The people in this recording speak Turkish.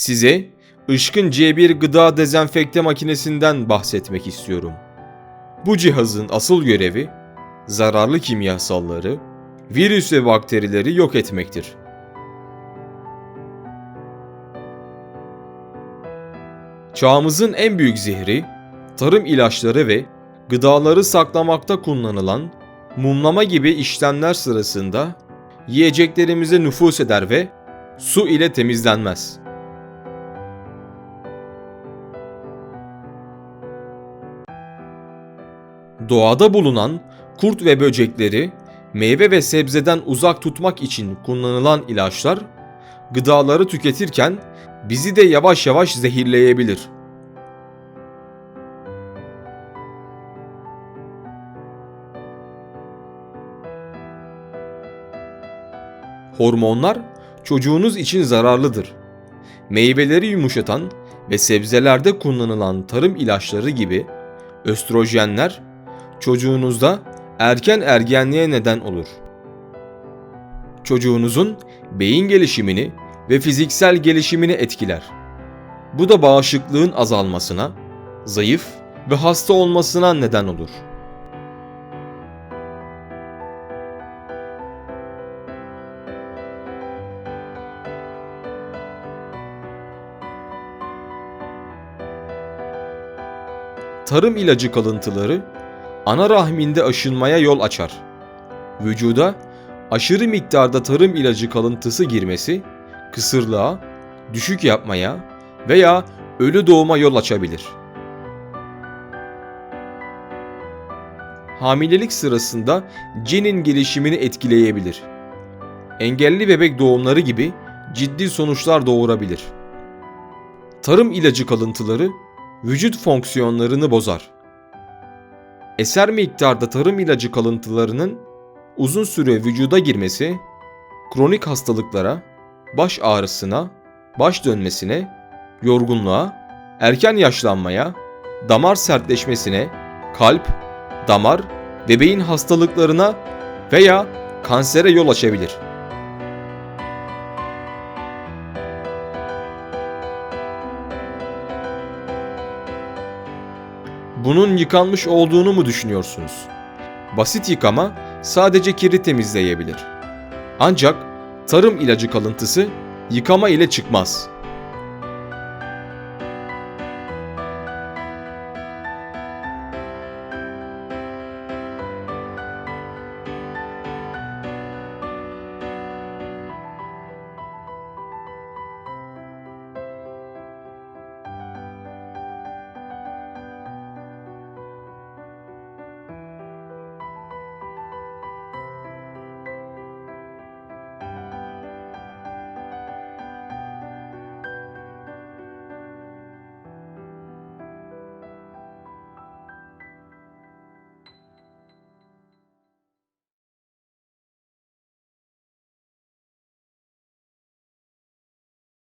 Size Işkın C1 gıda dezenfekte makinesinden bahsetmek istiyorum. Bu cihazın asıl görevi zararlı kimyasalları, virüs ve bakterileri yok etmektir. Çağımızın en büyük zehri, tarım ilaçları ve gıdaları saklamakta kullanılan mumlama gibi işlemler sırasında yiyeceklerimize nüfus eder ve su ile temizlenmez. Doğada bulunan kurt ve böcekleri meyve ve sebzeden uzak tutmak için kullanılan ilaçlar gıdaları tüketirken bizi de yavaş yavaş zehirleyebilir. Hormonlar çocuğunuz için zararlıdır. Meyveleri yumuşatan ve sebzelerde kullanılan tarım ilaçları gibi östrojenler çocuğunuzda erken ergenliğe neden olur. Çocuğunuzun beyin gelişimini ve fiziksel gelişimini etkiler. Bu da bağışıklığın azalmasına, zayıf ve hasta olmasına neden olur. Tarım ilacı kalıntıları ana rahminde aşınmaya yol açar. Vücuda aşırı miktarda tarım ilacı kalıntısı girmesi kısırlığa, düşük yapmaya veya ölü doğuma yol açabilir. Hamilelik sırasında cenin gelişimini etkileyebilir. Engelli bebek doğumları gibi ciddi sonuçlar doğurabilir. Tarım ilacı kalıntıları vücut fonksiyonlarını bozar. Eser miktarda tarım ilacı kalıntılarının uzun süre vücuda girmesi kronik hastalıklara, baş ağrısına, baş dönmesine, yorgunluğa, erken yaşlanmaya, damar sertleşmesine, kalp, damar ve beyin hastalıklarına veya kansere yol açabilir. Bunun yıkanmış olduğunu mu düşünüyorsunuz? Basit yıkama sadece kiri temizleyebilir. Ancak tarım ilacı kalıntısı yıkama ile çıkmaz.